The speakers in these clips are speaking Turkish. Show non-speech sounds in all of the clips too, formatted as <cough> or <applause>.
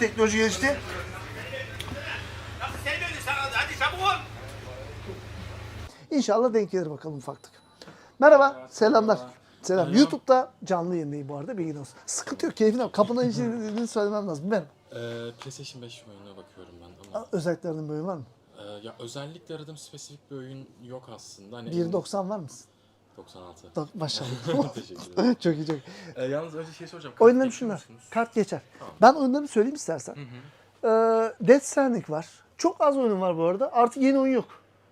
Teknoloji gelişti. İnşallah denk gelir bakalım ufaktık. Merhaba, selamlar. Selam. YouTube'da canlı yayındayım bu arada bilgin olsun. Sıkıntı yok, keyfine bak. Kapının <laughs> içini söylemem lazım. Merhaba. Ee, PlayStation 5 oyununa bakıyorum ben ama Özelliklerinin böyle var mı? e, ya özellikle aradığım spesifik bir oyun yok aslında. Hani 1.90 var mısın? 96. Dok- Maşallah. <laughs> <laughs> Teşekkür ederim. çok iyi çok iyi. Ee, yalnız önce şey soracağım. kart Oyunlarım geçiyor şunlar. musunuz? Kart geçer. Tamam. Ben oyunlarımı söyleyeyim istersen. Ee, Death Stranding var. Çok az oyunum var bu arada. Artık yeni oyun yok.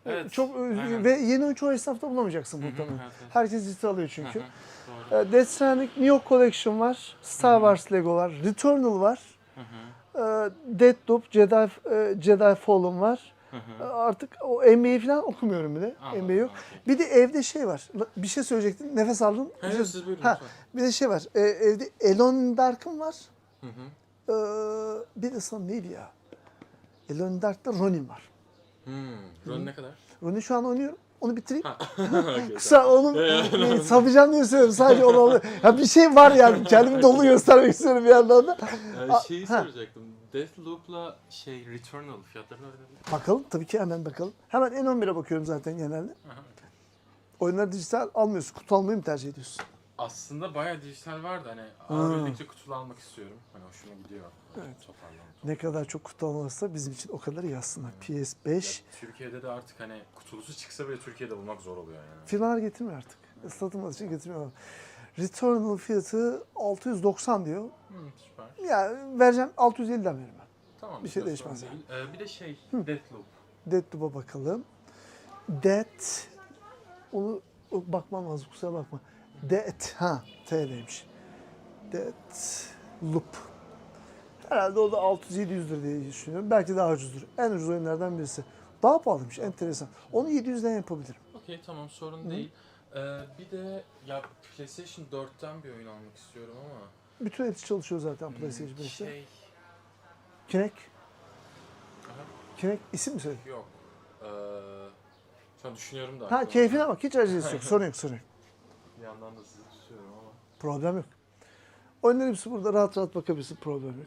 Evet, Çok aynen. ve yeni oyun çoğu esnafta bulamayacaksın muhtemelen. evet, evet. Herkes liste alıyor çünkü. Hı hı, Doğru. Ee, Death Stranding, New York Collection var, Star Wars Lego var, Returnal var, Hı hı, ee, Deathloop, Jedi, e, Jedi Fallen var. Ee, Artık o NBA falan okumuyorum bile. Anladım, NBA yok. okey. Bir de evde şey var. Bir şey söyleyecektin. Nefes aldın. Hayır, Bir şey- siz buyurun, Ha, bir de şey var. e, evde in Dark'ım var. Hı hı. Ee, bir de sana neydi ya? İn Dark'ta Ronin var. Hmm. Ron ne kadar? Ronin şu an oynuyorum. Onu bitireyim. <laughs> Kısa onu e, sapacağım diye söylüyorum. Sadece onu alıyorum. <laughs> Ya bir şey var yani. Kendimi <laughs> dolu göstermek istiyorum bir yandan da. Aa, şeyi ha. soracaktım. Deathloop'la şey Returnal fiyatlarını öğrenebilir Bakalım tabii ki hemen bakalım. Hemen N11'e bakıyorum zaten genelde. Aha. Oyunları dijital almıyorsun. Kutu almayı mı tercih ediyorsun? Aslında bayağı dijital vardı hani Ha. alabildiğince kutulu almak istiyorum. Hani hoşuma gidiyor. Evet. Toparlanmış. Ne kadar çok kutu alırsa bizim için o kadar iyi aslında. PS5 Türkiye'de de artık hani kutulusu çıksa bile Türkiye'de bulmak zor oluyor yani. firmalar getirmiyor artık. Islatılmadığı için getirmiyorlar. Returnal fiyatı 690 diyor. Hı, süper. Ya vereceğim 650'den veririm ben. Tamam. Bir şey değişmez değil. Ee, bir de şey Deathloop. Deathloop'a bakalım. Death onu bakmam lazım kusura bakma. Death ha T'deymiş. Deathloop. Herhalde o da 600-700 lira diye düşünüyorum. Belki daha ucuzdur. En ucuz oyunlardan birisi. Daha pahalıymış enteresan. Onu 700'den yapabilirim. Okey tamam sorun değil. Ee, bir de ya PlayStation 4'ten bir oyun almak istiyorum ama Bütün hepsi çalışıyor zaten PlayStation 5'te. şey Kinect. Aha, Kinect isim mi söyle? yok. Ee, şu an düşünüyorum da. Ha aklıma- keyfine bak hiç acelesi yok. <laughs> Sorun yok sorun yok. Bir yandan da sizi tutuyorum ama Problem yok. Oyunların hepsi burada rahat rahat bakabilirsin. Problem yok.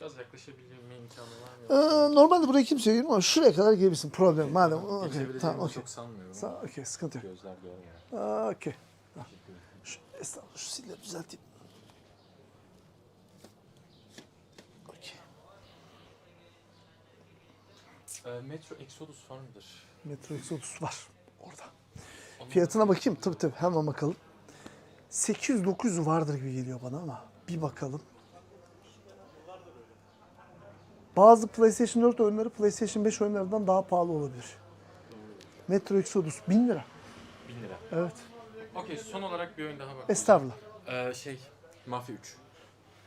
biraz yaklaşabilme imkanı var mı? Ee, normalde buraya kimse girmiyor ama şuraya kadar gelebilirsin. Problem madem. Tamam, geçebileceğimi tamam okey. çok sanmıyorum. Sa- Okey sıkıntı yok. Gözler görmüyor. Aa, Okey. Şu, estağfurullah şu silleri düzelteyim. Okey. Ee, Metro Exodus var mıdır? Metro Exodus var orada. Fiyatına bakayım. Tabii tabii hemen bakalım. 800-900 vardır gibi geliyor bana ama bir bakalım. Bazı PlayStation 4 oyunları PlayStation 5 oyunlarından daha pahalı olabilir. Metro Exodus 1000 lira. 1000 lira. Evet. Okey son olarak bir oyun daha bak. Estağfurullah. Ee, şey Mafya 3.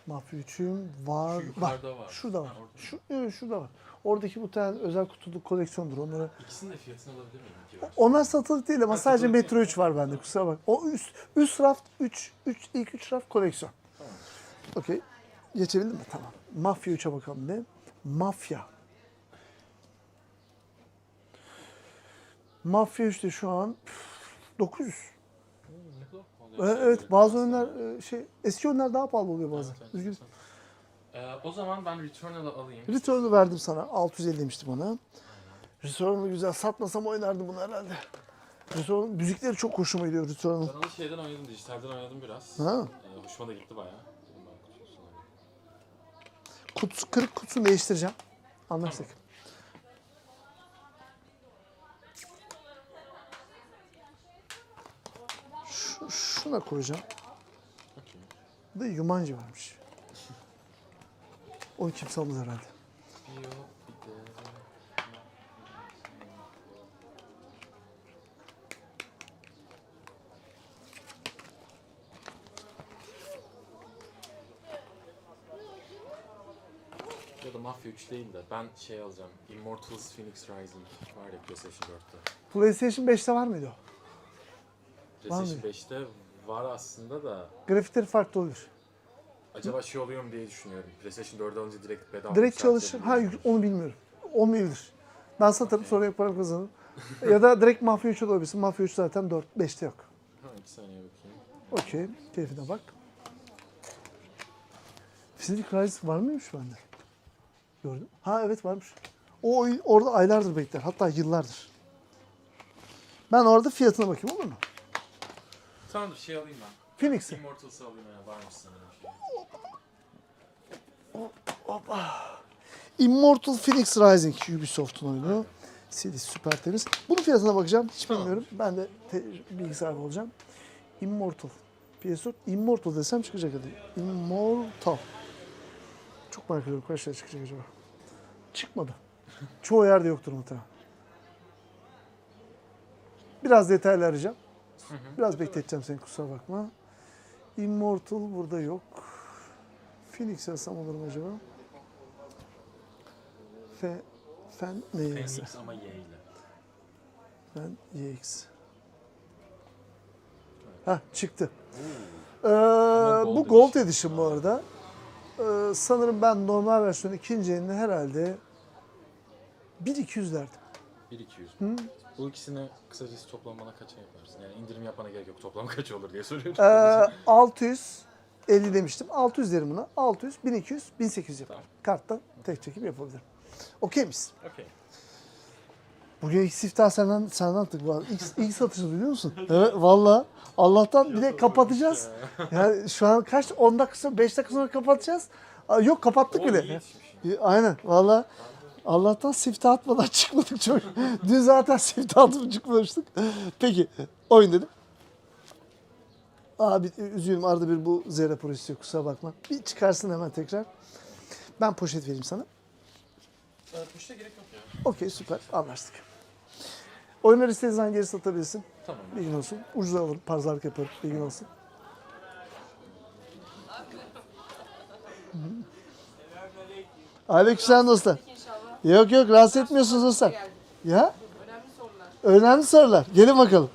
Mafya 3'üm var. Şu yukarıda var. Şurada var. Ha, orada. Şu, evet, şurada var. Oradaki bu tane özel kutulu koleksiyondur. Onları İkisinin de fiyatını alabilir miyim? İki. Onlar satılık değil ama Ha, sadece satılık Metro değil. 3 var bende kusura bak. O üst üst raf 3 3 ilk 3 raf koleksiyon. Tamam. Okey. Geçebildim mi? Tamam. Mafya 3'e bakalım ne? Mafya. Mafya 3'te şu an üf, 900. Hmm, ne kadar pahalı Ee, ya. Evet Şeyleri bazı oyunlar e, şey eski oyunlar daha pahalı oluyor bazen. Evet, evet, Üzgünüm. Ee, o zaman ben Returnal'ı alayım. Return'u verdim sana. 650 demiştim ona. Return'u güzel satmasam oynardım bunu herhalde. Return'un müzikleri çok hoşuma gidiyor Return'un. Ben onu şeyden oynadım, dijitalden oynadım biraz. Ha. Ee, hoşuma da gitti bayağı. Kutusu, kırık kutusunu değiştireceğim. Anlaştık. Şu, şuna koyacağım. Bu da Yumanji varmış. Onu kimse almaz herhalde. Ya da Mafya 3 değil de ben şey alacağım. Immortals Phoenix Rising var ya PlayStation 4'te. PlayStation 5'te var mıydı o? PlayStation 5'te var aslında da Grafikleri farklı olur. acaba şey oluyor mu diye düşünüyorum. PlayStation 4 alınca direkt bedava Direkt çalışır. Ha onu bilmiyorum. Olmayabilir. Ben satarım sonra yaparım kazanırım. ya da direkt Mafya 3 olabilirsin. Mafya 3 zaten 4, 5'te yok. Ha, bir saniye bakayım. Okey. Keyfine bak. Phoenix Rise var mıymış bende? Gördün mü? Ha evet varmış. O oyun orada aylardır bekler. Hatta yıllardır. Ben orada fiyatına bakayım olur mu? Tamam şey alayım ben. Phoenix'i. Immortals'ı alayım ya varmış sanırım. Immortal Phoenix Rising Ubisoft'un oyunu. CD süper temiz. Bunun fiyatına bakacağım. Hiç Tamam. bilmiyorum. Ben de bilgisayar olacağım. Immortal. PS4 Immortal desem çıkacak hadi. Immortal. Çok merak ediyorum kaç çıkacak acaba. Çıkmadı. <laughs> Çoğu yerde yoktur muhtemelen. Biraz detaylı arayacağım. Biraz bekleteceğim seni kusura bakma. Immortal burada yok. Phoenix yazsam olur mu acaba? Fe, fen ne yazsa? Phoenix ama Y ile. Fen YX. Ha çıktı. Ee, bu Gold Edition bu arada. Ee, sanırım ben normal versiyonu ikinci elini herhalde 1200 derdim. 1200. Bu ikisini kısacası toplamana kaça yaparsın? Yani indirim yapmana gerek yok. Toplam <laughs> kaç olur diye soruyorum. Ee, 650 demiştim. 600 derim buna. 600, 1200, 1800 yapar. Tamam. Karttan tek çekim yapabilirim. Okey misin? Okey. Bugün ilk siftah senden, senden attık bu arada. İlk, ilk satışı biliyor musun? Evet valla. Allah'tan bir de kapatacağız. Yani şu an kaç? 10 dakika sonra, 5 dakika sonra kapatacağız. Aa, Yok kapattık bile. Aynen valla. Allah'tan siftah atmadan <laughs> çıkmadık çok. Dün zaten siftah atıp çıkmamıştık. Peki oyun dedim. Abi üzüldüm arada bir bu Z raporu istiyor kusura bakma. Bir çıkarsın hemen tekrar. Ben poşet vereyim sana. Ee, Puşta gerek yok ya. Okey süper anlaştık. Oyunları istediğin zaman geri satabilirsin. Tamam. Bilgin olsun. Ucuza alırım, pazarlık yaparım. Bilgin olsun. Aleykümselam dostlar. Yok yok rahatsız etmiyorsunuz dostlar. Ya? Önemli sorular. Gelin bakalım.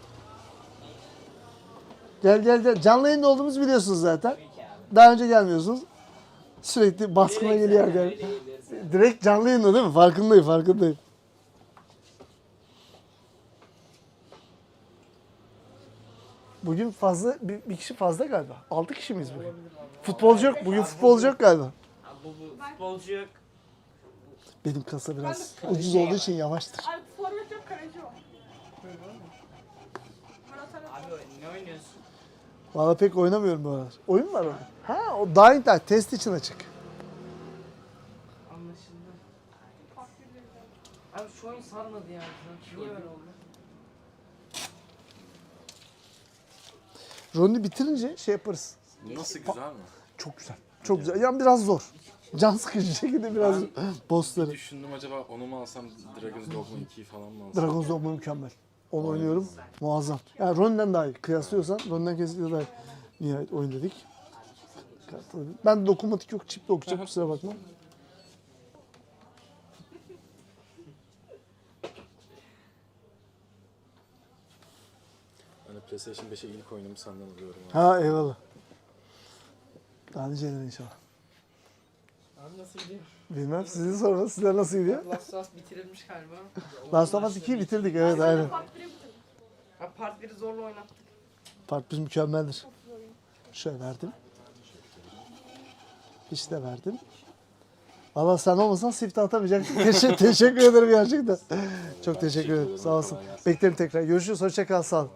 Gel gel gel. Canlı yayında olduğumuzu biliyorsunuz zaten. Daha önce gelmiyorsunuz. Sürekli baskına geliyor. Gel. Direkt canlı yayında değil mi? Farkındayım farkındayım. Bugün fazla bir, bir kişi fazla galiba. 6 kişi miyiz bugün? Futbolcu yok. Bugün futbolcu yok galiba. Abi bu, bu futbolcu yok. Benim kasa biraz Ben de- ucuz olduğu için yavaştır. Abi forvet yok kaleci Ali Abi ne oynuyorsun? Valla pek oynamıyorum bu aralar. Oyun mu var orada? Ha o Dying Light test için açık. Anlaşıldı. Abi şu oyun sarmadı yani. Niye öyle oldu? Ronnie bitirince şey yaparız. Nasıl güzel mi? Çok güzel. Çok güzel. Yani biraz zor. Can sıkıcı şekilde biraz bossları. Düşündüm acaba onu mu alsam Dragon's Dogma 2'yi falan mı alsam? Dragon's Dogma mükemmel. Onu oynuyorum. Muazzam. Yani Ronnie'den daha iyi. Kıyaslıyorsan Ronnie'den kesinlikle daha iyi. Nihayet oyun dedik. Ben dokunmatik yok. Çip de okuyacağım. Kusura bakma. Hani PlayStation 5'e ilk oyunumu senden alıyorum. abi. Ha eyvallah. Daha niceler inşallah. Nasıl gidiyor? Bilmem sizin sorunuz. Sizler nasıl gidiyor? Last of Us bitirilmiş galiba. Last of Us 2'yi bitirdik. Evet aynen. Part 1'i bitirdim. Abi part 1'i zorla oynattık. Part 1 mükemmeldir. Şöyle verdim. İşte verdim. Valla sen olmasan siftah atamayacaktım. Teşekkür, <laughs> teşekkür ederim gerçekten. Çok teşekkür ederim. Sağ olsun. Beklerim tekrar. Görüşürüz. Hoşça kal. Sağ ol.